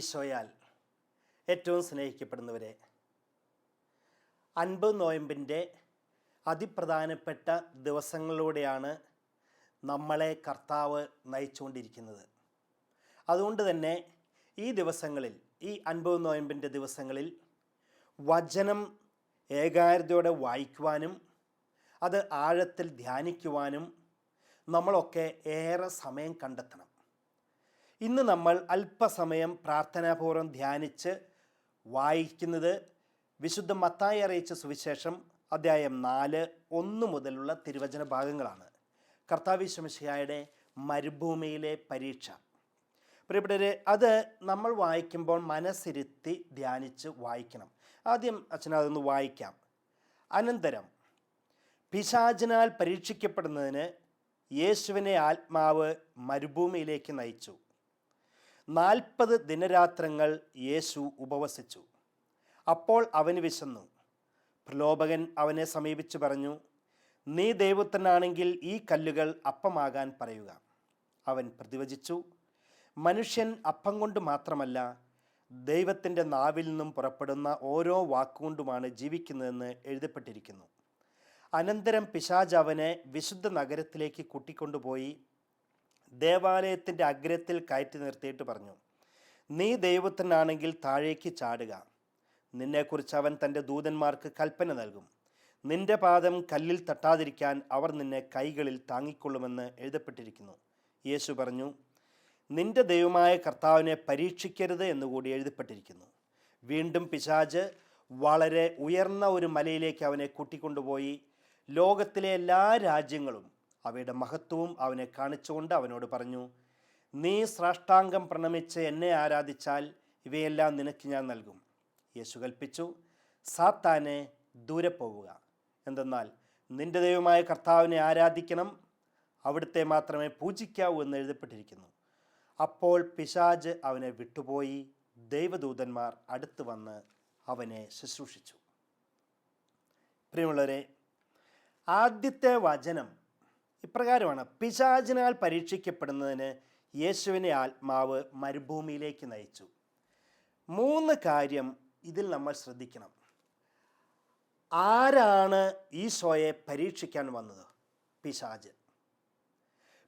ഈശോയാൽ ഏറ്റവും സ്നേഹിക്കപ്പെടുന്നവരെ. അൻപത് നോയമ്പിന്റെ അതിപ്രധാനപ്പെട്ട ദിവസങ്ങളിലൂടെയാണ് നമ്മളെ കർത്താവ് നയിച്ചുകൊണ്ടിരിക്കുന്നത്. അതുകൊണ്ട് തന്നെ ഈ ദിവസങ്ങളിൽ ഈ അൻപത് നോയമ്പിന്റെ ദിവസങ്ങളിൽ വചനം ഏകാഗ്രതയോടെ വായിക്കുവാനും അത് ആഴത്തിൽ ധ്യാനിക്കുവാനും നമ്മളൊക്കെ ഏറെ സമയം കണ്ടെത്തണം. ഇന്ന് നമ്മൾ അല്പസമയം പ്രാർത്ഥനാപൂർവം ധ്യാനിച്ച് വായിക്കുന്നത് വിശുദ്ധ മത്തായി അറിയിച്ച സുവിശേഷം അദ്ധ്യായം നാല് ഒന്ന് മുതലുള്ള തിരുവചന ഭാഗങ്ങളാണ്. കർത്താവിശ്വമിഷയായുടെ മരുഭൂമിയിലെ പരീക്ഷ. പ്രിയപ്പെട്ടവരെ അത് നമ്മൾ വായിക്കുമ്പോൾ മനസ്സിരുത്തി ധ്യാനിച്ച് വായിക്കണം. ആദ്യം അച്ഛനതൊന്ന് വായിക്കാം. അനന്തരം പിശാചിനാൽ പരീക്ഷിക്കപ്പെടുന്നതിന് യേശുവിനെ ആത്മാവ് മരുഭൂമിയിലേക്ക് നയിച്ചു. നാൽപ്പത് ദിനരാത്രങ്ങൾ യേശു ഉപവസിച്ചു. അപ്പോൾ അവന് വിശന്നു. പ്രലോഭകൻ അവനെ സമീപിച്ചു പറഞ്ഞു നീ ദൈവത്തിനാണെങ്കിൽ ഈ കല്ലുകൾ അപ്പമാകാൻ പറയുക. അവൻ പ്രതിവചിച്ചു മനുഷ്യൻ അപ്പം കൊണ്ട് മാത്രമല്ല ദൈവത്തിന്റെ നാവിൽ നിന്നും പുറപ്പെടുന്ന ഓരോ വാക്കുകൊണ്ടുമാണ് ജീവിക്കുന്നതെന്ന് എഴുതപ്പെട്ടിരിക്കുന്നു. അനന്തരം പിശാജ് അവനെ വിശുദ്ധ നഗരത്തിലേക്ക് കൂട്ടിക്കൊണ്ടുപോയി ദേവാലയത്തിന്റെ അഗ്രത്തിൽ കയറ്റി നിർത്തിയിട്ട് പറഞ്ഞു നീ ദൈവത്തിനാണെങ്കിൽ താഴേക്ക് ചാടുക. നിന്നെക്കുറിച്ച് അവൻ തന്റെ ദൂതന്മാർക്ക് കൽപ്പന നൽകും. നിന്റെ പാദം കല്ലിൽ തട്ടാതിരിക്കാൻ അവർ നിന്നെ കൈകളിൽ താങ്ങിക്കൊള്ളുമെന്ന് എഴുതപ്പെട്ടിരിക്കുന്നു. യേശു പറഞ്ഞു നിന്റെ ദൈവമായ കർത്താവിനെ പരീക്ഷിക്കരുത് എന്നുകൂടി എഴുതപ്പെട്ടിരിക്കുന്നു. വീണ്ടും പിശാജ് വളരെ ഉയർന്ന ഒരു മലയിലേക്ക് അവനെ കൂട്ടിക്കൊണ്ടുപോയി. ലോകത്തിലെ എല്ലാ രാജ്യങ്ങളും അവയുടെ മഹത്വവും അവനെ കാണിച്ചുകൊണ്ട് അവനോട് പറഞ്ഞു നീ സ്രാഷ്ടാംഗം പ്രണമിച്ച് എന്നെ ആരാധിച്ചാൽ ഇവയെല്ലാം നിനക്ക് ഞാൻ നൽകും യേശു കൽപ്പിച്ചു സാത്താനെ ദൂരെ പോവുക. എന്തെന്നാൽ നിന്റെ ദൈവമായ കർത്താവിനെ ആരാധിക്കണം. അവിടുത്തെ മാത്രമേ പൂജിക്കാവൂ എന്ന് എഴുതപ്പെട്ടിരിക്കുന്നു. അപ്പോൾ പിശാജ് അവനെ വിട്ടുപോയി. ദൈവദൂതന്മാർ അടുത്ത് വന്ന് അവനെ ശുശ്രൂഷിച്ചു. പ്രിയമുള്ളവരെ ആദ്യത്തെ വചനം ഇപ്രകാരമാണ്. പിശാചിനാൽ പരീക്ഷിക്കപ്പെടുന്നതിന് യേശുവിനെ ആത്മാവ് മരുഭൂമിയിലേക്ക് നയിച്ചു. മൂന്ന് കാര്യം ഇതിൽ നമ്മൾ ശ്രദ്ധിക്കണം. ആരാണ് ഈശോയെ പരീക്ഷിക്കാൻ വന്നത്? പിശാജ്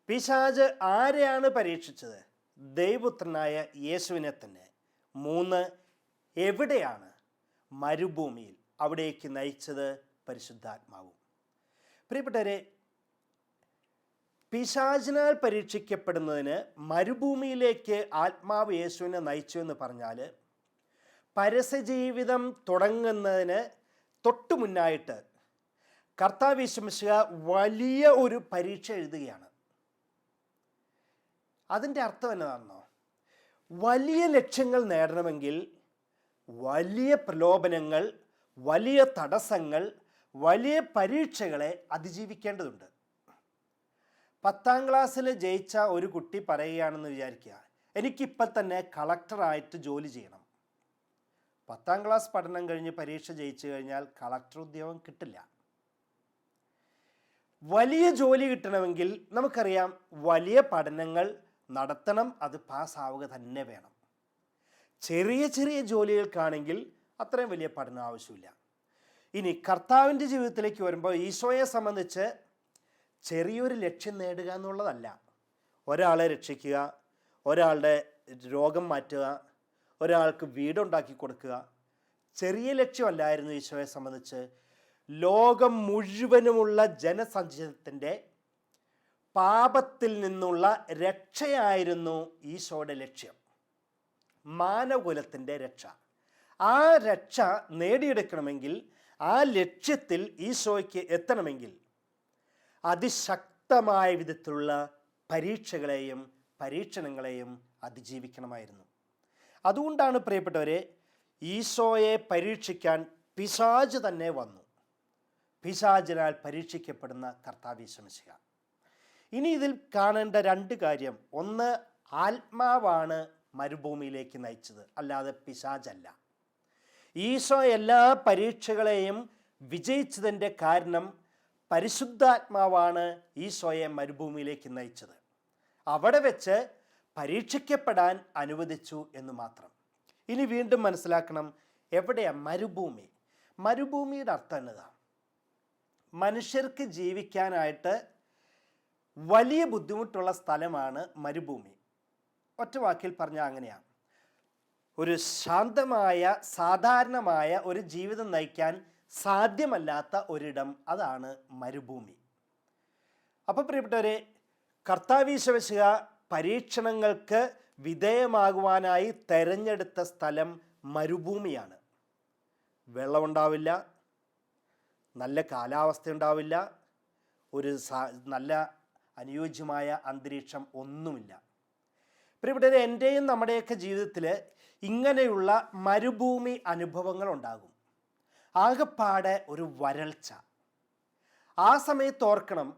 പിശാജ് ആരെയാണ് പരീക്ഷിച്ചത്? ദൈവപുത്രനായ യേശുവിനെ തന്നെ. മൂന്ന് എവിടെയാണ് മരുഭൂമിയിൽ അവിടേക്ക് നയിച്ചത്? പരിശുദ്ധാത്മാവും. പ്രിയപ്പെട്ടവരെ പിശാചിനാൽ പരീക്ഷിക്കപ്പെടുന്നതിന് മരുഭൂമിയിലേക്ക് ആത്മാവ് യേശുവിനെ നയിച്ചു എന്ന് പറഞ്ഞാൽ പരസ്യജീവിതം തുടങ്ങുന്നതിന് തൊട്ടു മുന്നായിട്ട് കർത്താവ് വിശ്വസിക്കുക വലിയ ഒരു പരീക്ഷ എഴുതുകയാണ്. അതിന്റെ അർത്ഥം എന്നതാണോ വലിയ ലക്ഷ്യങ്ങൾ നേടണമെങ്കിൽ വലിയ പ്രലോഭനങ്ങൾ വലിയ തടസ്സങ്ങൾ വലിയ പരീക്ഷകളെ അതിജീവിക്കേണ്ടതുണ്ട്. പത്താം ക്ലാസ്സിൽ ജയിച്ച ഒരു കുട്ടി പറയുകയാണെന്ന് വിചാരിക്കുക. എനിക്കിപ്പം തന്നെ കളക്ടറായിട്ട് ജോലി ചെയ്യണം. പത്താം ക്ലാസ് പഠനം കഴിഞ്ഞ് പരീക്ഷ ജയിച്ചു കഴിഞ്ഞാൽ കളക്ടർ ഉദ്യോഗം കിട്ടില്ല. വലിയ ജോലി കിട്ടണമെങ്കിൽ നമുക്കറിയാം വലിയ പഠനങ്ങൾ നടത്തണം അത് പാസ്സാവുക തന്നെ വേണം. ചെറിയ ചെറിയ ജോലികൾക്കാണെങ്കിൽ അത്രയും വലിയ പഠനം ആവശ്യമില്ല. ഇനി കർത്താവിന്റെ ജീവിതത്തിലേക്ക് വരുമ്പോൾ ഈശോയെ സംബന്ധിച്ച് ചെറിയൊരു ലക്ഷ്യം നേടുക എന്നുള്ളതല്ല. ഒരാളെ രക്ഷിക്കുക ഒരാളുടെ രോഗം മാറ്റുക ഒരാൾക്ക് വീടുണ്ടാക്കി കൊടുക്കുക. ചെറിയ ലക്ഷ്യമല്ലായിരുന്നു ഈശോയെ സംബന്ധിച്ച്. ലോകം മുഴുവനുമുള്ള ജനസഞ്ചയത്തിന്റെ പാപത്തിൽ നിന്നുള്ള രക്ഷയായിരുന്നു ഈശോയുടെ ലക്ഷ്യം. മാനകുലത്തിന്റെ രക്ഷ. ആ രക്ഷ നേടിയെടുക്കണമെങ്കിൽ ആ ലക്ഷ്യത്തിൽ ഈശോയ്ക്ക് എത്തണമെങ്കിൽ അതിശക്തമായ വിധത്തിലുള്ള പരീക്ഷകളെയും പരീക്ഷണങ്ങളെയും അതിജീവിക്കണമായിരുന്നു. അതുകൊണ്ടാണ് പ്രിയപ്പെട്ടവരെ ഈശോയെ പരീക്ഷിക്കാൻ പിശാജ് തന്നെ വന്നു. പിശാജിനാൽ പരീക്ഷിക്കപ്പെടുന്ന കർത്താവീശമിശിക ഇനി ഇതിൽ കാണേണ്ട രണ്ട് കാര്യം. ഒന്ന് ആത്മാവാണ് മരുഭൂമിയിലേക്ക് നയിച്ചത്. അല്ലാതെ പിശാജല്ല ഈശോ എല്ലാ പരീക്ഷകളെയും വിജയിച്ചതിന്റെ കാരണം പരിശുദ്ധാത്മാവാണ് ഈശോയെ മരുഭൂമിയിലേക്ക് നയിച്ചത്. അവിടെ വെച്ച് പരീക്ഷിക്കപ്പെടാൻ അനുവദിച്ചു എന്ന് മാത്രം. ഇനി വീണ്ടും മനസ്സിലാക്കണം എവിടെയാ മരുഭൂമി? മരുഭൂമിയുടെ അർത്ഥം എന്നതാ? മനുഷ്യർക്ക് ജീവിക്കാനായിട്ട് വലിയ ബുദ്ധിമുട്ടുള്ള സ്ഥലമാണ് മരുഭൂമി. ഒറ്റ വാക്കിൽ പറഞ്ഞാൽ അങ്ങനെയാണ് ഒരു ശാന്തമായ സാധാരണമായ ഒരു ജീവിതം നയിക്കാൻ സാധ്യമല്ലാത്ത ഒരിടം അതാണ് മരുഭൂമി. അപ്പോൾ പ്രിയപ്പെട്ടവരെ കർത്താവീശവശിക പരീക്ഷണങ്ങൾക്ക് വിധേയമാകുവാനായി തെരഞ്ഞെടുത്ത സ്ഥലം മരുഭൂമിയാണ്. വെള്ളമുണ്ടാവില്ല നല്ല കാലാവസ്ഥ ഉണ്ടാവില്ല ഒരു നല്ല അനുയോജ്യമായ അന്തരീക്ഷം ഒന്നുമില്ല. പ്രിയപ്പെട്ടവരെ എന്റെയും നമ്മുടെയൊക്കെ ജീവിതത്തിൽ ഇങ്ങനെയുള്ള മരുഭൂമി അനുഭവങ്ങൾ ഉണ്ടാകും ആകപ്പാടെ ഒരു വരൾച്ച. ആ സമയത്ത് ഓർക്കണം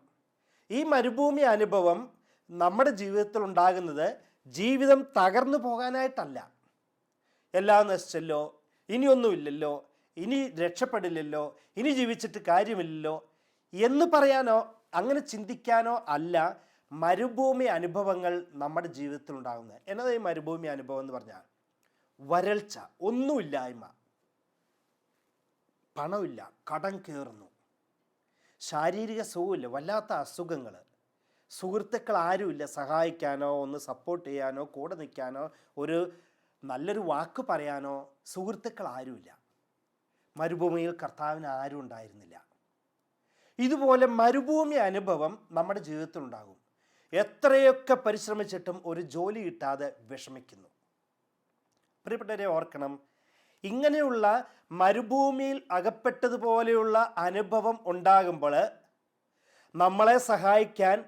ഈ മരുഭൂമി അനുഭവം നമ്മുടെ ജീവിതത്തിൽ ഉണ്ടാകുന്നത് ജീവിതം തകർന്നു പോകാനായിട്ടല്ല. എല്ലാം നശിച്ചല്ലോ ഇനിയൊന്നുമില്ലല്ലോ ഇനി രക്ഷപ്പെടില്ലല്ലോ ഇനി ജീവിച്ചിട്ട് കാര്യമില്ലല്ലോ എന്ന് പറയാനോ അങ്ങനെ ചിന്തിക്കാനോ അല്ല മരുഭൂമി അനുഭവങ്ങൾ നമ്മുടെ ജീവിതത്തിൽ ഉണ്ടാകുന്നത്. എന്നതാ ഈ മരുഭൂമി അനുഭവം എന്ന് പറഞ്ഞാൽ? വരൾച്ച ഒന്നുമില്ലായ്മ. പണമില്ല കടം കയറുന്നു. ശാരീരിക സുഖമില്ല വല്ലാത്ത അസുഖങ്ങൾ സുഹൃത്തുക്കൾ ആരുമില്ല സഹായിക്കാനോ ഒന്ന് സപ്പോർട്ട് ചെയ്യാനോ കൂടെ നിൽക്കാനോ ഒരു നല്ലൊരു വാക്ക് പറയാനോ സുഹൃത്തുക്കൾ ആരുമില്ല. മരുഭൂമിയിൽ കർത്താവിന് ആരും ഉണ്ടായിരുന്നില്ല. ഇതുപോലെ മരുഭൂമി അനുഭവം നമ്മുടെ ജീവിതത്തിൽ ഉണ്ടാകും എത്രയൊക്കെ പരിശ്രമിച്ചിട്ടും ഒരു ജോലി കിട്ടാതെ വിഷമിക്കുന്നു. പ്രിയപ്പെട്ടവരെ ഓർക്കണം ഇങ്ങനെയുള്ള മരുഭൂമിയിൽ അകപ്പെട്ടതുപോലെയുള്ള അനുഭവം ഉണ്ടാകുമ്പോൾ നമ്മളെ സഹായിക്കാൻ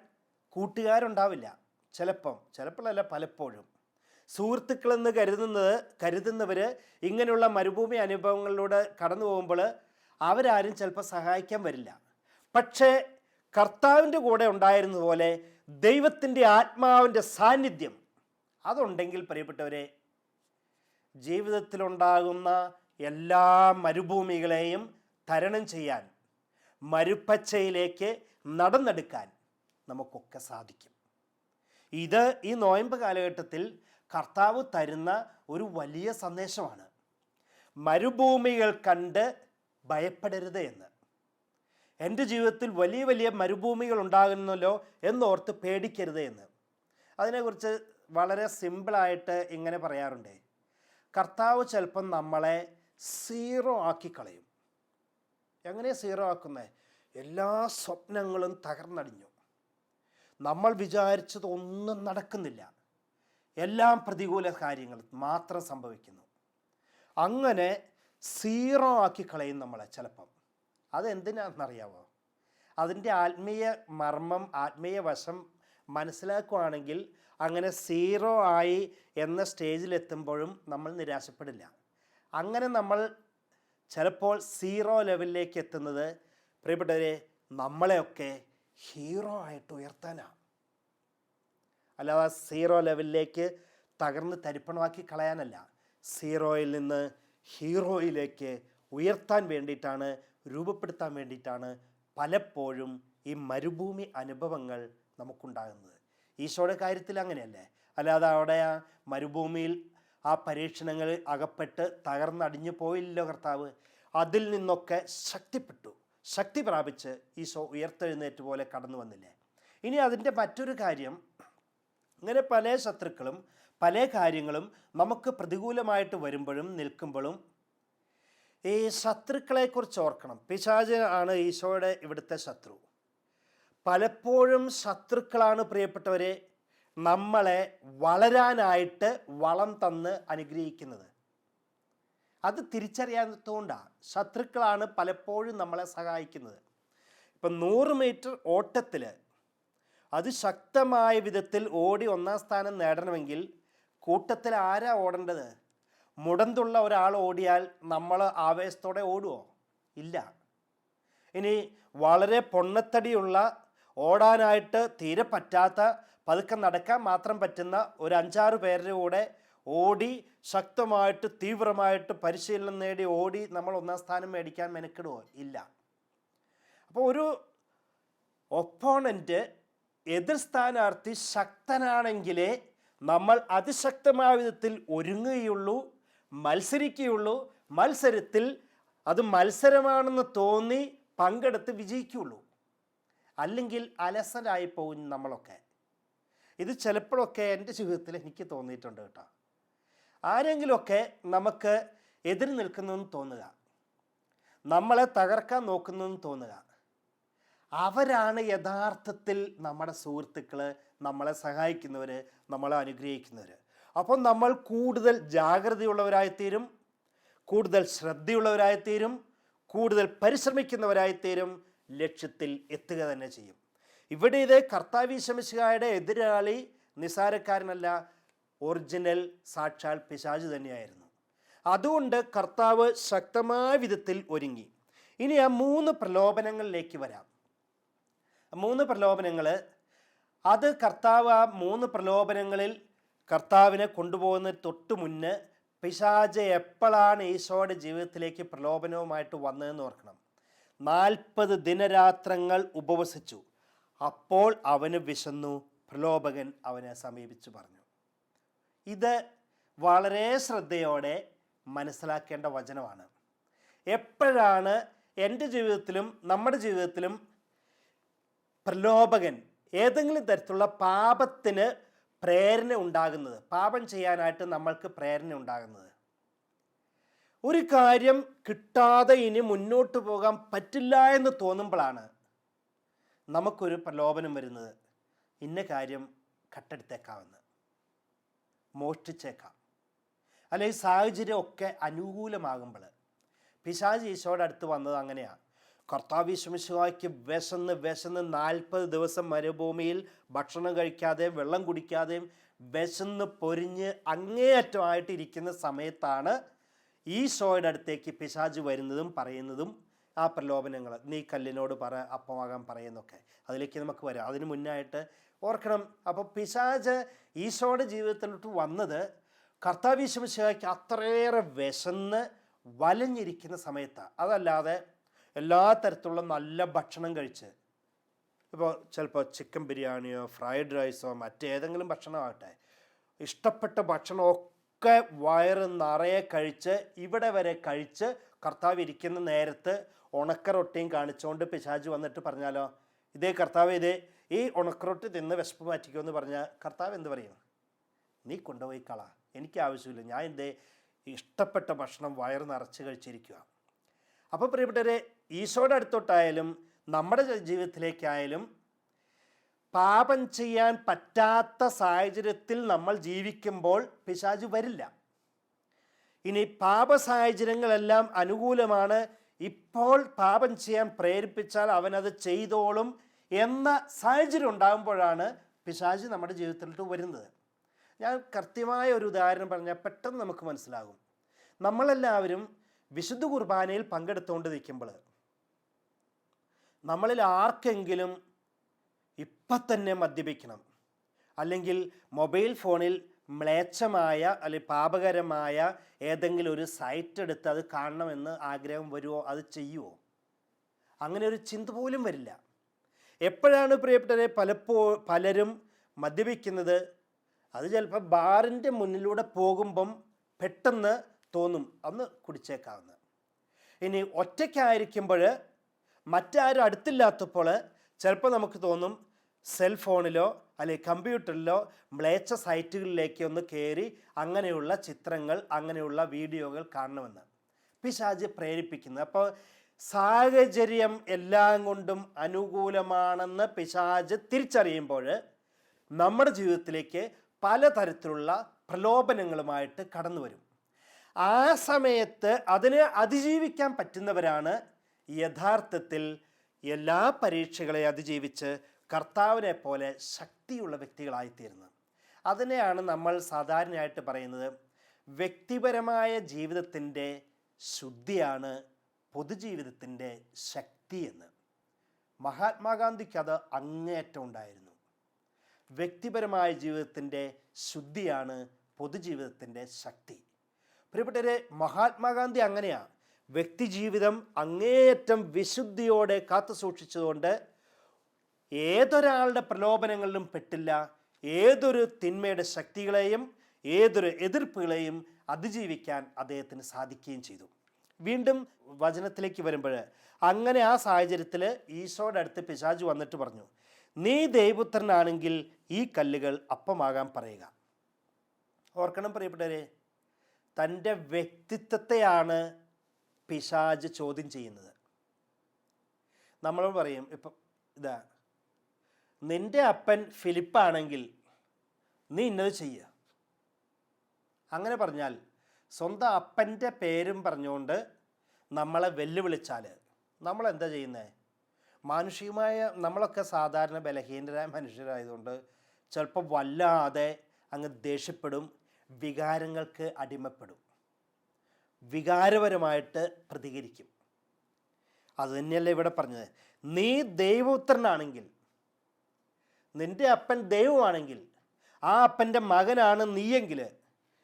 കൂട്ടുകാരുണ്ടാവില്ല. ചിലപ്പം ചിലപ്പോഴല്ല പലപ്പോഴും. സുഹൃത്തുക്കളെന്ന് കരുതുന്നത് കരുതുന്നവർ ഇങ്ങനെയുള്ള മരുഭൂമി അനുഭവങ്ങളിലൂടെ കടന്നു പോകുമ്പോൾ അവരാരും ചിലപ്പോൾ സഹായിക്കാൻ വരില്ല. പക്ഷേ കർത്താവിന്റെ കൂടെ ഉണ്ടായിരുന്നതുപോലെ ദൈവത്തിന്റെ ആത്മാവിന്റെ സാന്നിധ്യം അതുണ്ടെങ്കിൽ പ്രിയപ്പെട്ടവരെ ജീവിതത്തിലുണ്ടാകുന്ന എല്ലാ മരുഭൂമികളെയും തരണം ചെയ്യാൻ മരുപ്പച്ചയിലേക്ക് നടന്നെടുക്കാൻ നമുക്കൊക്കെ സാധിക്കും. ഇത് ഈ നോയമ്പ് കാലഘട്ടത്തിൽ കർത്താവ് തരുന്ന ഒരു വലിയ സന്ദേശമാണ്. മരുഭൂമികൾ കണ്ട് ഭയപ്പെടരുത് എന്ന്. എന്റെ ജീവിതത്തിൽ വലിയ വലിയ മരുഭൂമികൾ ഉണ്ടാകുന്നല്ലോ എന്നോർത്ത് പേടിക്കരുത് എന്ന്. അതിനെക്കുറിച്ച് വളരെ സിമ്പിളായിട്ട് ഇങ്ങനെ പറയാറുണ്ട്. കർത്താവ് ചിലപ്പം നമ്മളെ സീറോ ആക്കി കളയും എങ്ങനെ സീറോ ആക്കുന്നത് എല്ലാ സ്വപ്നങ്ങളും തകർന്നടിഞ്ഞു. നമ്മൾ വിചാരിച്ചതൊന്നും നടക്കുന്നില്ല. എല്ലാം പ്രതികൂല കാര്യങ്ങൾ മാത്രം സംഭവിക്കുന്നു. അങ്ങനെ സീറോ ആക്കി കളയും നമ്മളെ ചിലപ്പം. അതെന്തിനാണെന്നറിയാവോ? അതിന്റെ ആത്മീയ മർമ്മം ആത്മീയ വശം മനസ്സിലാക്കുകയാണെങ്കിൽ അങ്ങനെ സീറോ ആയി എന്ന സ്റ്റേജിലെത്തുമ്പോഴും നമ്മൾ നിരാശപ്പെടില്ല. അങ്ങനെ നമ്മൾ ചിലപ്പോൾ സീറോ ലെവലിലേക്ക് എത്തുന്നത് പ്രിയപ്പെട്ടവരെ നമ്മളെയൊക്കെ ഹീറോ ആയിട്ട് ഉയർത്താനാണ് അല്ലാതെ സീറോ ലെവലിലേക്ക് തകർന്ന് തരിപ്പണമാക്കി കളയാനല്ല. സീറോയിൽ നിന്ന് ഹീറോയിലേക്ക് ഉയർത്താൻ വേണ്ടിയിട്ടാണ് രൂപപ്പെടുത്താൻ വേണ്ടിയിട്ടാണ് പലപ്പോഴും ഈ മരുഭൂമി അനുഭവങ്ങൾ നമുക്കുണ്ടാകുന്നത്. ഈശോയുടെ കാര്യത്തിൽ അങ്ങനെയല്ലേ? അല്ലാതെ അവിടെ ആ മരുഭൂമിയിൽ ആ പരീക്ഷണങ്ങളിൽ അകപ്പെട്ട് തകർന്നടിഞ്ഞു പോയില്ലല്ലോ കർത്താവ്. അതിൽ നിന്നൊക്കെ ശക്തിപ്പെട്ടു. ശക്തി പ്രാപിച്ച് ഈശോ ഉയർത്തെഴുന്നേറ്റ് പോലെ കടന്നു വന്നില്ലേ? ഇനി അതിന്റെ മറ്റൊരു കാര്യം ഇങ്ങനെ പല ശത്രുക്കളും പല കാര്യങ്ങളും നമുക്ക് പ്രതികൂലമായിട്ട് വരുമ്പോഴും നിൽക്കുമ്പോഴും ഈ ശത്രുക്കളെക്കുറിച്ച് ഓർക്കണം. പിശാച് ആണ് ഈശോയുടെ ഇവിടുത്തെ ശത്രു. പലപ്പോഴും ശത്രുക്കളാണ് പ്രിയപ്പെട്ടവരെ നമ്മളെ വളരാനായിട്ട് വളം തന്ന് അനുഗ്രഹിക്കുന്നത്. അത് തിരിച്ചറിയാത്തതുകൊണ്ടാണ് ശത്രുക്കളാണ് പലപ്പോഴും നമ്മളെ സഹായിക്കുന്നത്. ഇപ്പം നൂറ് മീറ്റർ ഓട്ടത്തിൽ അത് ശക്തമായ വിധത്തിൽ ഓടി ഒന്നാം സ്ഥാനം നേടണമെങ്കിൽ കൂട്ടത്തിൽ ആരാ ഓടേണ്ടത്? മുടന്തുള്ള ഒരാൾ ഓടിയാൽ നമ്മൾ ആവേശത്തോടെ ഓടുമോ ഇല്ല. ഇനി വളരെ പൊണ്ണത്തടിയുള്ള ഓടാനായിട്ട് തീരെ പറ്റാത്ത പതുക്കെ നടക്കാൻ മാത്രം പറ്റുന്ന ഒരു അഞ്ചാറ് പേരുടെ കൂടെ ഓടി ശക്തമായിട്ട് തീവ്രമായിട്ട് പരിശീലനം നേടി ഓടി നമ്മൾ ഒന്നാം സ്ഥാനം മേടിക്കാൻ മെനക്കിടുമോ ഇല്ല. അപ്പോൾ ഒരു ഒപ്പോണന്റ് എതിർ സ്ഥാനാർത്ഥി ശക്തനാണെങ്കിലേ നമ്മൾ അതിശക്തമായ വിധത്തിൽ ഒരുങ്ങുകയുള്ളൂ മത്സരിക്കുകയുള്ളൂ മത്സരത്തിൽ അത് മത്സരമാണെന്ന് തോന്നി പങ്കെടുത്ത് വിജയിക്കുകയുള്ളൂ. അല്ലെങ്കിൽ അലസരായി പോകും നമ്മളൊക്കെ. ഇത് ചിലപ്പോഴൊക്കെ എന്റെ ജീവിതത്തിൽ എനിക്ക് തോന്നിയിട്ടുണ്ട് കേട്ടോ. ആരെങ്കിലുമൊക്കെ നമുക്ക് എതിർ നിൽക്കുന്നതെന്ന് തോന്നുക. നമ്മളെ തകർക്കാൻ നോക്കുന്നതെന്ന് തോന്നുക. അവരാണ് യഥാർത്ഥത്തിൽ നമ്മുടെ സുഹൃത്തുക്കൾ നമ്മളെ സഹായിക്കുന്നവർ നമ്മളെ അനുഗ്രഹിക്കുന്നവർ അപ്പം നമ്മൾ കൂടുതൽ ജാഗ്രതയുള്ളവരായിത്തീരും കൂടുതൽ ശ്രദ്ധയുള്ളവരായിത്തീരും കൂടുതൽ പരിശ്രമിക്കുന്നവരായിത്തീരും ലക്ഷ്യത്തിൽ എത്തുക തന്നെ ചെയ്യും. ഇവിടെ ഇത് കർത്താവി ശമിശുകായുടെ എതിരാളി നിസാരക്കാരനല്ല ഒറിജിനൽ സാക്ഷാൽ പിശാജ് തന്നെയായിരുന്നു. അതുകൊണ്ട് കർത്താവ് ശക്തമായ വിധത്തിൽ ഒരുങ്ങി. ഇനി ആ മൂന്ന് പ്രലോഭനങ്ങളിലേക്ക് വരാം. മൂന്ന് പ്രലോഭനങ്ങൾ അത് കർത്താവ് ആ മൂന്ന് പ്രലോഭനങ്ങളിൽ കർത്താവിനെ കൊണ്ടുപോകുന്ന തൊട്ട് മുന്ന് പിശാജ് എപ്പോഴാണ് ഈശോയുടെ ജീവിതത്തിലേക്ക് പ്രലോഭനവുമായിട്ട് വന്നതെന്ന് ഓർക്കണം. നാൽപ്പത് ദിനരാത്രങ്ങൾ ഉപവസിച്ചു. അപ്പോൾ അവന് വിശന്നു. പ്രലോഭകൻ അവനെ സമീപിച്ചു പറഞ്ഞു. ഇത് വളരെ ശ്രദ്ധയോടെ മനസ്സിലാക്കേണ്ട വചനമാണ്. എപ്പോഴാണ് എന്റെ ജീവിതത്തിലും നമ്മുടെ ജീവിതത്തിലും പ്രലോഭകൻ ഏതെങ്കിലും തരത്തിലുള്ള പാപത്തിന് പ്രേരണ ഉണ്ടാകുന്നത്? പാപം ചെയ്യാനായിട്ട് നമ്മൾക്ക് പ്രേരണ ഉണ്ടാകുന്നത്? ഒരു കാര്യം കിട്ടാതെ ഇനി മുന്നോട്ട് പോകാൻ പറ്റില്ല എന്ന് തോന്നുമ്പോഴാണ് നമുക്കൊരു പ്രലോഭനം വരുന്നത്. ഇന്ന കാര്യം കട്ടെടുത്തേക്കാമെന്ന്. മോഷ്ടിച്ചേക്കാം. അല്ലെങ്കിൽ സാഹചര്യം ഒക്കെ അനുകൂലമാകുമ്പോൾ പിശാജ് ഈശോയുടെ അടുത്ത് വന്നത് അങ്ങനെയാണ് കർത്താവ് വിശ്വമിശുവായ്ക്ക് വിശന്ന് വിശന്ന് നാൽപ്പത് ദിവസം മരുഭൂമിയിൽ ഭക്ഷണം കഴിക്കാതെയും വെള്ളം കുടിക്കാതെയും വിശന്ന് പൊരിഞ്ഞ് അങ്ങേയറ്റമായിട്ട് ഇരിക്കുന്ന സമയത്താണ് ഈശോയുടെ അടുത്തേക്ക് പിശാജ് വരുന്നതും പറയുന്നതും ആ പ്രലോഭനങ്ങൾ നീ കല്ലിനോട് പറ അപ്പമാകാൻ പറയുന്നൊക്കെ അതിലേക്ക് നമുക്ക് വരാം. അതിന് മുന്നായിട്ട് ഓർക്കണം. അപ്പോൾ പിശാജ് ഈശോയുടെ ജീവിതത്തിലോട്ട് വന്നത് കർത്താവ് വിശ്വമിശുവായ്ക്ക് അത്രയേറെ വിശന്ന് വലഞ്ഞിരിക്കുന്ന സമയത്താണ് അതല്ലാതെ എല്ലാ തരത്തിലുള്ള നല്ല ഭക്ഷണം കഴിച്ച്. ഇപ്പോൾ ചിലപ്പോൾ ചിക്കൻ ബിരിയാണിയോ ഫ്രൈഡ് റൈസോ മറ്റേതെങ്കിലും ഭക്ഷണമാകട്ടെ ഇഷ്ടപ്പെട്ട ഭക്ഷണമൊക്കെ വയറ് നിറയെ കഴിച്ച് ഇവിടെ വരെ കഴിച്ച് കർത്താവ് ഇരിക്കുന്ന നേരത്ത് ഉണക്കറൊട്ടിയും കാണിച്ചുകൊണ്ട് പിശാജ് വന്നിട്ട് പറഞ്ഞാലോ? ഇതേ കർത്താവ് ഇതേ ഈ ഉണക്കറൊട്ടി തിന്ന് വിശപ്പ് മാറ്റിക്കോ എന്ന് പറഞ്ഞാൽ കർത്താവ് എന്ത് പറയും? നീ കൊണ്ടുപോയി കള. എനിക്ക് ആവശ്യമില്ല. ഞാൻ എന്റെ ഇഷ്ടപ്പെട്ട ഭക്ഷണം വയറ് നിറച്ച് കഴിച്ചിരിക്കുക അപ്പോൾ പ്രിയപ്പെട്ടവരെ ഈശോയുടെ അടുത്തോട്ടായാലും നമ്മുടെ ജീവിതത്തിലേക്കായാലും പാപം ചെയ്യാൻ പറ്റാത്ത സാഹചര്യത്തിൽ നമ്മൾ ജീവിക്കുമ്പോൾ പിശാജ് വരില്ല. ഇനി പാപ സാഹചര്യങ്ങളെല്ലാം അനുകൂലമാണ്. ഇപ്പോൾ പാപം ചെയ്യാൻ പ്രേരിപ്പിച്ചാൽ അവനത് ചെയ്തോളും എന്ന സാഹചര്യം ഉണ്ടാകുമ്പോഴാണ് പിശാജ് നമ്മുടെ ജീവിതത്തിലോട്ട് വരുന്നത്. ഞാൻ കൃത്യമായ ഒരു ഉദാഹരണം പറഞ്ഞാൽ പെട്ടെന്ന് നമുക്ക് മനസ്സിലാകും. നമ്മളെല്ലാവരും വിശുദ്ധ കുർബാനയിൽ പങ്കെടുത്തുകൊണ്ടിരിക്കുമ്പോൾ നമ്മളിൽ ആർക്കെങ്കിലും ഇപ്പം തന്നെ മദ്യപിക്കണം. അല്ലെങ്കിൽ മൊബൈൽ ഫോണിൽ മ്ലേച്ഛമായ അല്ലെങ്കിൽ പാപകരമായ ഏതെങ്കിലും ഒരു സൈറ്റ് എടുത്ത് അത് കാണണമെന്ന് ആഗ്രഹം വരുമോ അത് ചെയ്യുമോ അങ്ങനെ ഒരു ചിന്ത പോലും വരില്ല. എപ്പോഴാണ് പ്രിയപ്പെട്ടവരെ പലപ്പോ പലരും മദ്യപിക്കുന്നത്? അത് ചിലപ്പോൾ ബാറിന്റെ മുന്നിലൂടെ പോകുമ്പം പെട്ടെന്ന് തോന്നും. അന്ന് കുടിച്ചേക്കാവുന്ന ഇനി ഒറ്റയ്ക്കായിരിക്കുമ്പോൾ മറ്റാരും അടുത്തില്ലാത്തപ്പോൾ ചിലപ്പോൾ നമുക്ക് തോന്നും സെൽഫോണിലോ അല്ലെങ്കിൽ കമ്പ്യൂട്ടറിലോ മ്ലേച്ഛ സൈറ്റുകളിലേക്ക് ഒന്ന് കയറി അങ്ങനെയുള്ള ചിത്രങ്ങൾ അങ്ങനെയുള്ള വീഡിയോകൾ കാണണമെന്ന്. പിശാജ് പ്രേരിപ്പിക്കുന്നത് അപ്പോൾ സാഹചര്യം എല്ലാം കൊണ്ടും അനുകൂലമാണെന്ന് പിശാജ് തിരിച്ചറിയുമ്പോൾ നമ്മുടെ ജീവിതത്തിലേക്ക് പലതരത്തിലുള്ള പ്രലോഭനങ്ങളുമായിട്ട് കടന്നു വരും. ആ സമയത്ത് അതിനെ അതിജീവിക്കാൻ പറ്റുന്നവരാണ് യഥാർത്ഥത്തിൽ എല്ലാ പരീക്ഷകളെ അതിജീവിച്ച് കർത്താവിനെ പോലെ ശക്തിയുള്ള വ്യക്തികളായിത്തീരുന്നത് അതിനെയാണ് നമ്മൾ സാധാരണയായിട്ട് പറയുന്നത് വ്യക്തിപരമായ ജീവിതത്തിന്റെ ശുദ്ധിയാണ് പൊതുജീവിതത്തിന്റെ ശക്തി എന്ന്. മഹാത്മാഗാന്ധിക്ക് അത് അങ്ങേയറ്റം ഉണ്ടായിരുന്നു. വ്യക്തിപരമായ ജീവിതത്തിന്റെ ശുദ്ധിയാണ് പൊതുജീവിതത്തിന്റെ ശക്തി. പ്രിയപ്പെട്ടവരെ മഹാത്മാഗാന്ധി അങ്ങനെയാണ് വ്യക്തിജീവിതം അങ്ങേയറ്റം വിശുദ്ധിയോടെ കാത്തു സൂക്ഷിച്ചതുകൊണ്ട് ഏതൊരാളുടെ പ്രലോഭനങ്ങളിലും പെട്ടില്ല ഏതൊരു തിന്മയുടെ ശക്തികളെയും ഏതൊരു എതിർപ്പുകളെയും അതിജീവിക്കാൻ അദ്ദേഹത്തിന് സാധിക്കുകയും ചെയ്തു. വീണ്ടും വചനത്തിലേക്ക് വരുമ്പോൾ അങ്ങനെ ആ സാഹചര്യത്തിൽ ഈശോയുടെ അടുത്ത് പിശാജ് വന്നിട്ട് പറഞ്ഞു നീ ദൈവപുത്രനാണെങ്കിൽ ഈ കല്ലുകൾ അപ്പമാകാൻ പറയുക. ഓർക്കണം പ്രിയപ്പെട്ടവരെ തന്റെ വ്യക്തിത്വത്തെയാണ് പിശാജ് ചോദ്യം ചെയ്യുന്നത്. നമ്മൾ പറയും ഇപ്പം ഇതാ നിന്റെ അപ്പൻ ഫിലിപ്പാണെങ്കിൽ നീ ഇന്നത് ചെയ്യുക അങ്ങനെ പറഞ്ഞാൽ സ്വന്തം അപ്പന്റെ പേരും പറഞ്ഞുകൊണ്ട് നമ്മളെ വെല്ലുവിളിച്ചാൽ നമ്മൾ എന്താ ചെയ്യുന്നത് മാനുഷികമായ നമ്മളൊക്കെ സാധാരണ ബലഹീനരായ മനുഷ്യരായതുകൊണ്ട് ചിലപ്പോൾ വല്ലാതെ അങ്ങ് ദേഷ്യപ്പെടും വികാരങ്ങൾക്ക് അടിമപ്പെടും. വികാരപരമായിട്ട് പ്രതികരിക്കും. അത് തന്നെയല്ലേ ഇവിടെ പറഞ്ഞത്? നീ ദൈവപുത്രനാണെങ്കിൽ നിന്റെ അപ്പൻ ദൈവമാണെങ്കിൽ ആ അപ്പന്റെ മകനാണ് നീയെങ്കിൽ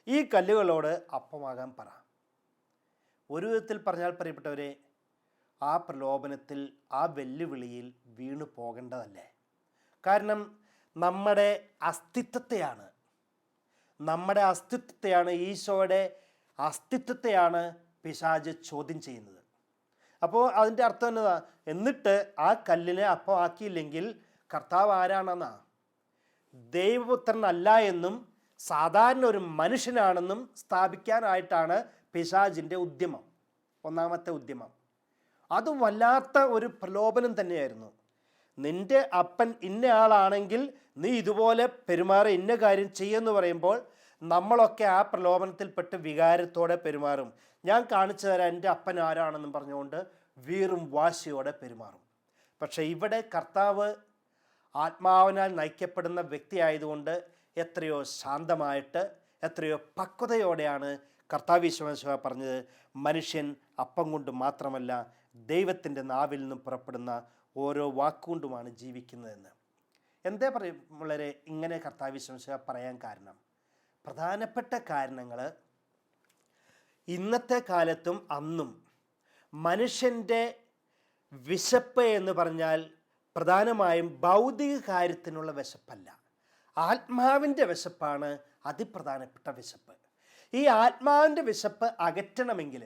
ഈ കല്ലുകളോട് അപ്പമാകാൻ പറ. ഒരു വിധത്തിൽ പറഞ്ഞാൽ പറയപ്പെട്ടവരെ ആ പ്രലോഭനത്തിൽ ആ വെല്ലുവിളിയിൽ വീണു പോകേണ്ടതല്ലേ? കാരണം നമ്മുടെ അസ്തിത്വത്തെയാണ്. നമ്മുടെ അസ്തിത്വത്തെയാണ് ഈശോയുടെ അസ്തിത്വത്തെയാണ് പിശാജ് ചോദ്യം ചെയ്യുന്നത്. അപ്പോൾ അതിന്റെ അർത്ഥം എന്നതാ എന്നിട്ട് ആ കല്ലിനെ അപ്പം ആക്കിയില്ലെങ്കിൽ കർത്താവ് ആരാണെന്നാ? ദൈവപുത്രനല്ല എന്നും സാധാരണ ഒരു മനുഷ്യനാണെന്നും സ്ഥാപിക്കാനായിട്ടാണ് പിശാജിന്റെ ഉദ്യമം. ഒന്നാമത്തെ ഉദ്യമം. അത് വല്ലാത്ത ഒരു പ്രലോഭനം തന്നെയായിരുന്നു. നിന്റെ അപ്പൻ ഇന്നയാളാണെങ്കിൽ നീ ഇതുപോലെ പെരുമാറി ഇന്ന കാര്യം ചെയ്യുമെന്ന് പറയുമ്പോൾ നമ്മളൊക്കെ ആ പ്രലോഭനത്തിൽപ്പെട്ട് വികാരത്തോടെ പെരുമാറും. ഞാൻ കാണിച്ചു തരാം എന്റെ അപ്പൻ ആരാണെന്നും പറഞ്ഞുകൊണ്ട് വീറും വാശിയോടെ പെരുമാറും. പക്ഷേ ഇവിടെ കർത്താവ് ആത്മാവിനാൽ നയിക്കപ്പെടുന്ന വ്യക്തിയായതുകൊണ്ട് എത്രയോ ശാന്തമായിട്ട് എത്രയോ പക്വതയോടെയാണ് കർത്താവ് വിശ്വാസ പറഞ്ഞത് മനുഷ്യൻ അപ്പം കൊണ്ട് മാത്രമല്ല ദൈവത്തിന്റെ നാവിൽ നിന്നും പുറപ്പെടുന്ന ഓരോ വാക്കുകൊണ്ടുമാണ് ജീവിക്കുന്നതെന്ന്. എന്തേ പറയും വളരെ ഇങ്ങനെ കർത്താവ് വിശ്വാസ പറയാൻ കാരണം? പ്രധാനപ്പെട്ട കാരണങ്ങൾ ഇന്നത്തെ കാലത്തും അന്നും മനുഷ്യന്റെ വിശപ്പ് എന്ന് പറഞ്ഞാൽ പ്രധാനമായും ഭൗതിക കാര്യത്തിനുള്ള വിശപ്പല്ല. ആത്മാവിന്റെ വിശപ്പാണ് അതിപ്രധാനപ്പെട്ട വിശപ്പ്. ഈ ആത്മാവിന്റെ വിശപ്പ് അകറ്റണമെങ്കിൽ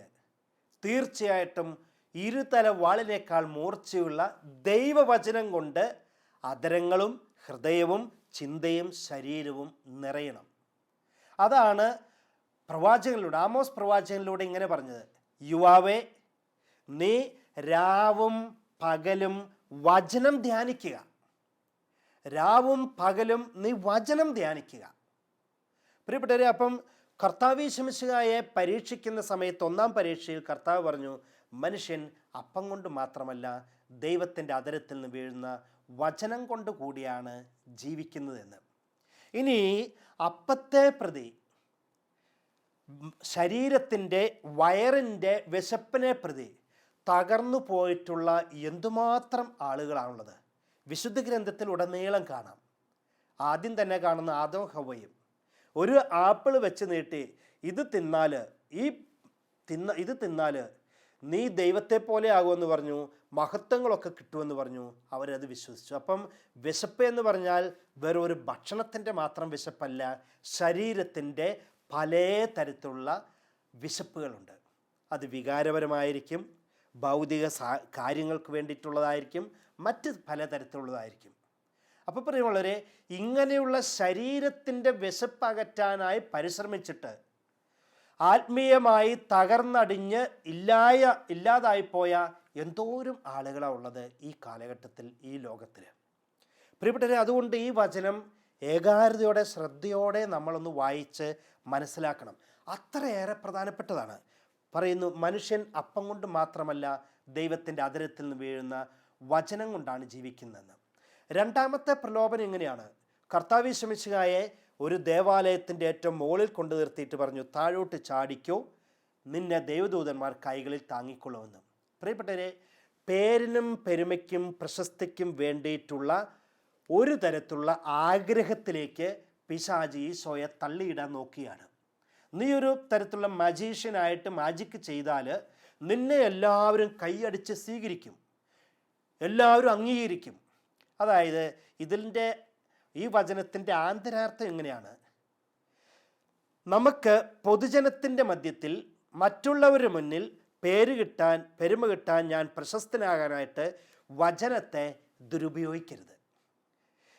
തീർച്ചയായിട്ടും ഇരുതല വാളിനേക്കാൾ മൂർച്ചയുള്ള ദൈവവചനം കൊണ്ട് അതരങ്ങളും ഹൃദയവും ചിന്തയും ശരീരവും നിറയണം. അതാണ് പ്രവാചകനിലൂടെ ആമോസ് പ്രവാചകനിലൂടെ ഇങ്ങനെ പറഞ്ഞത്. യുവാവേ നീ രാവും പകലും വചനം ധ്യാനിക്കുക. രാവും പകലും നീ വചനം ധ്യാനിക്കുക. പ്രിയപ്പെട്ടവരെ അപ്പം കർത്താവ് ശമിശുകായെ പരീക്ഷിക്കുന്ന സമയത്ത് ഒന്നാം പരീക്ഷയിൽ കർത്താവ് പറഞ്ഞു മനുഷ്യൻ അപ്പം കൊണ്ട് മാത്രമല്ല ദൈവത്തിന്റെ അതരത്തിൽ നിന്ന് വീഴുന്ന വചനം കൊണ്ട് കൂടിയാണ് ജീവിക്കുന്നതെന്ന്. ഇനി അപ്പത്തെ പ്രതി. ശരീരത്തിന്റെ വയറിന്റെ വിശപ്പിനെ പ്രതി തകർന്നു പോയിട്ടുള്ള എന്തുമാത്രം ആളുകളാണുള്ളത്? വിശുദ്ധ ഗ്രന്ഥത്തിൽ ഉടനീളം കാണാം. ആദ്യം തന്നെ കാണുന്ന ആദം ഹവയും ഒരു ആപ്പിൾ വെച്ച് നീട്ടി ഇത് തിന്നാൽ ഈ തിന്ന ഇത് തിന്നാൽ നീ ദൈവത്തെ പോലെ ആകുമെന്ന് പറഞ്ഞു മഹത്വങ്ങളൊക്കെ കിട്ടുമെന്ന് പറഞ്ഞു അവരത് വിശ്വസിച്ചു. അപ്പം വിശപ്പ് എന്ന് പറഞ്ഞാൽ വെറും ഒരു ഭക്ഷണത്തിന്റെ മാത്രം വിശപ്പല്ല ശരീരത്തിന്റെ പല തരത്തിലുള്ള വിശപ്പുകളുണ്ട്. അത് വികാരപരമായിരിക്കും ഭൗതിക കാര്യങ്ങൾക്ക് വേണ്ടിയിട്ടുള്ളതായിരിക്കും മറ്റ് പലതരത്തിലുള്ളതായിരിക്കും അപ്പോൾ പ്രിയമുള്ളവരെ ഇങ്ങനെയുള്ള ശരീരത്തിന്റെ വിശപ്പകറ്റാനായി പരിശ്രമിച്ചിട്ട് ആത്മീയമായി തകർന്നടിഞ്ഞ് ഇല്ലായ ഇല്ലാതായിപ്പോയ എന്തോരം ആളുകളാണ് ഉള്ളത് ഈ കാലഘട്ടത്തിൽ ഈ ലോകത്തിൽ പ്രിയപ്പെട്ടവരെ അതുകൊണ്ട് ഈ വചനം ഏകാഗ്രതയോടെ ശ്രദ്ധയോടെ നമ്മളൊന്ന് വായിച്ച് മനസ്സിലാക്കണം. അത്രയേറെ പ്രധാനപ്പെട്ടതാണ്. പറയുന്നു മനുഷ്യൻ അപ്പം കൊണ്ട് മാത്രമല്ല ദൈവത്തിന്റെ അതിരത്തിൽ നിന്ന് വീഴുന്ന വചനം കൊണ്ടാണ് ജീവിക്കുന്നതെന്ന്. രണ്ടാമത്തെ പ്രലോഭനം എങ്ങനെയാണ്? കർത്താവി ശ്രമിച്ചുകായെ ഒരു ദേവാലയത്തിന്റെ ഏറ്റവും മുകളിൽ കൊണ്ടു നിർത്തിയിട്ട് പറഞ്ഞു താഴോട്ട് ചാടിക്കോ നിന്നെ ദൈവദൂതന്മാർ കൈകളിൽ താങ്ങിക്കൊള്ളുമെന്ന്. പ്രിയപ്പെട്ടവരെ പേരിനും പെരുമയ്ക്കും പ്രശസ്തിക്കും വേണ്ടിയിട്ടുള്ള ഒരു തരത്തിലുള്ള ആഗ്രഹത്തിലേക്ക് പിശാജി ഈശോയെ തള്ളിയിടാൻ നോക്കിയാണ് നീ ഒരു തരത്തിലുള്ള മജീഷ്യനായിട്ട് മാജിക്ക് ചെയ്താൽ നിന്നെ എല്ലാവരും കൈയടിച്ച് സ്വീകരിക്കും എല്ലാവരും അംഗീകരിക്കും. അതായത് ഇതിന്റെ ഈ വചനത്തിന്റെ ആന്തരാർത്ഥം എങ്ങനെയാണ്? നമുക്ക് പൊതുജനത്തിന്റെ മധ്യത്തിൽ മറ്റുള്ളവരുടെ മുന്നിൽ പേര് കിട്ടാൻ പെരുമ കിട്ടാൻ ഞാൻ പ്രശസ്തനാകാനായിട്ട് വചനത്തെ ദുരുപയോഗിക്കരുത്.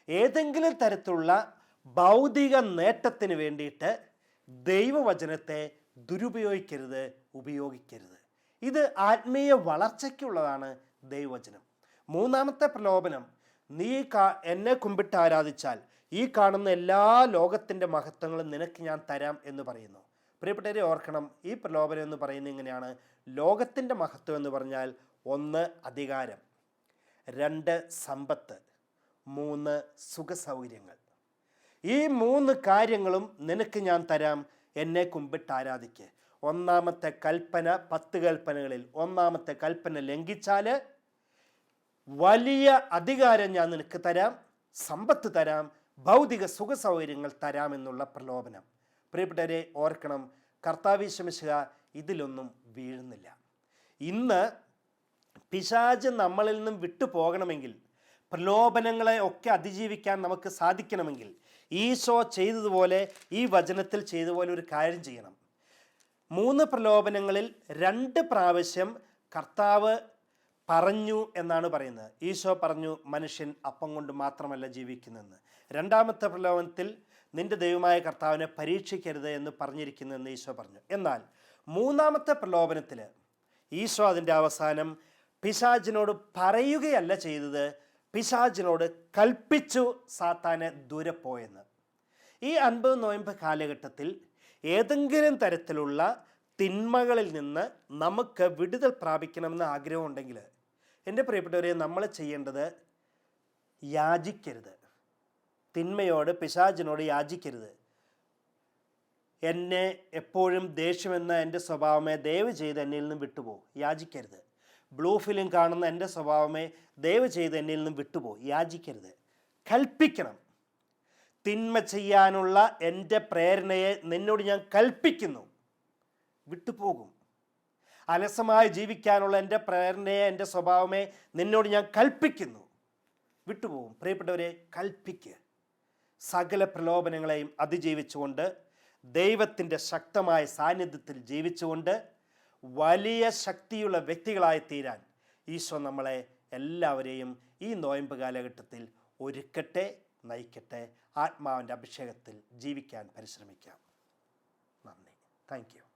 ഏതെങ്കിലും തരത്തിലുള്ള ഭൗതിക നേട്ടത്തിന് വേണ്ടിയിട്ട് ദൈവവചനത്തെ ദുരുപയോഗിക്കരുത് ഉപയോഗിക്കരുത്. ഇത് ആത്മീയ വളർച്ചയ്ക്കുള്ളതാണ് ദൈവവചനം. മൂന്നാമത്തെ പ്രലോഭനം നീ കാ എന്നെ കുമ്പിട്ട് ആരാധിച്ചാൽ ഈ കാണുന്ന എല്ലാ ലോകത്തിന്റെ മഹത്വങ്ങളും നിനക്ക് ഞാൻ തരാം എന്ന് പറയുന്നു. പ്രിയപ്പെട്ടവരെ ഓർക്കണം ഈ പ്രലോഭനം എന്ന് പറയുന്നത് ഇങ്ങനെയാണ് ലോകത്തിന്റെ മഹത്വം എന്ന് പറഞ്ഞാൽ ഒന്ന് അധികാരം. രണ്ട് സമ്പത്ത്. മൂന്ന് സുഖസൗകര്യങ്ങൾ. ഈ മൂന്ന് കാര്യങ്ങളും നിനക്ക് ഞാൻ തരാം. എന്നെ കുമ്പിട്ട് ആരാധിക്ക്. ഒന്നാമത്തെ കൽപ്പന പത്ത് കൽപ്പനകളിൽ. ഒന്നാമത്തെ കൽപ്പന ലംഘിച്ചാൽ വലിയ അധികാരം ഞാൻ നിനക്ക് തരാം സമ്പത്ത് തരാം ഭൗതിക സുഖ സൗകര്യങ്ങൾ തരാം എന്നുള്ള പ്രലോഭനം. പ്രിയപ്പെട്ടവരെ ഓർക്കണം കർത്താവിശമിശുക ഇതിലൊന്നും വീഴുന്നില്ല. ഇന്ന് പിശാജ് നമ്മളിൽ നിന്നും വിട്ടുപോകണമെങ്കിൽ പ്രലോഭനങ്ങളെ ഒക്കെ അതിജീവിക്കാൻ നമുക്ക് സാധിക്കണമെങ്കിൽ ഈശോ ചെയ്തതുപോലെ ഈ വചനത്തിൽ ചെയ്തതുപോലെ ഒരു കാര്യം ചെയ്യണം. മൂന്ന് പ്രലോഭനങ്ങളിൽ രണ്ട് പ്രാവശ്യം കർത്താവ് പറഞ്ഞു എന്നാണ് പറയുന്നത്. ഈശോ പറഞ്ഞു മനുഷ്യൻ അപ്പം കൊണ്ട് മാത്രമല്ല ജീവിക്കുന്നതെന്ന് രണ്ടാമത്തെ പ്രലോഭനത്തിൽ നിന്റെ ദൈവമായ കർത്താവിനെ പരീക്ഷിക്കരുത് എന്ന് പറഞ്ഞിരിക്കുന്നതെന്ന് ഈശോ പറഞ്ഞു. എന്നാൽ മൂന്നാമത്തെ പ്രലോഭനത്തിൽ ഈശോ അതിന്റെ അവസാനം പിശാജിനോട് പറയുകയല്ല ചെയ്തത്. പിശാജിനോട് കൽപ്പിച്ചു സാത്താനെ ദൂരെ പോയെന്ന്. ഈ അൻപത് നോയമ്പ് കാലഘട്ടത്തിൽ ഏതെങ്കിലും തരത്തിലുള്ള തിന്മകളിൽ നിന്ന് നമുക്ക് വിടുതൽ പ്രാപിക്കണമെന്ന് ആഗ്രഹമുണ്ടെങ്കിൽ എന്റെ പ്രിയപ്പെട്ടവരെ നമ്മൾ ചെയ്യേണ്ടത് യാചിക്കരുത്. തിന്മയോട് പിശാചിനോട് യാചിക്കരുത്. എന്നെ എപ്പോഴും ദേഷ്യമെന്ന എന്റെ സ്വഭാവമേ ദയവ് ചെയ്ത് എന്നിൽ നിന്നും വിട്ടുപോ. യാചിക്കരുത്. ബ്ലൂ ഫിലിം കാണുന്ന എന്റെ സ്വഭാവമേ ദയവ് ചെയ്ത് എന്നിൽ നിന്നും വിട്ടുപോ. യാചിക്കരുത്. കൽപ്പിക്കണം. തിന്മ ചെയ്യാനുള്ള എന്റെ പ്രേരണയെ നിന്നോട് ഞാൻ കൽപ്പിക്കുന്നു. വിട്ടുപോകും. അലസമായി ജീവിക്കാനുള്ള എന്റെ പ്രേരണയെ എന്റെ സ്വഭാവമേ നിന്നോട് ഞാൻ കൽപ്പിക്കുന്നു. വിട്ടുപോകും പ്രിയപ്പെട്ടവരെ കൽപ്പിക്കുക സകല പ്രലോഭനങ്ങളെയും അതിജീവിച്ചുകൊണ്ട് ദൈവത്തിന്റെ ശക്തമായ സാന്നിധ്യത്തിൽ ജീവിച്ചുകൊണ്ട് വലിയ ശക്തിയുള്ള വ്യക്തികളായി തീരാൻ ഈശോ നമ്മളെ എല്ലാവരെയും ഈ നോയമ്പ് കാലഘട്ടത്തിൽ ഒരുക്കട്ടെ നയിക്കട്ടെ. ആത്മാവിന്റെ അഭിഷേകത്തിൽ ജീവിക്കാൻ പരിശ്രമിക്കാം. നന്ദി. താങ്ക്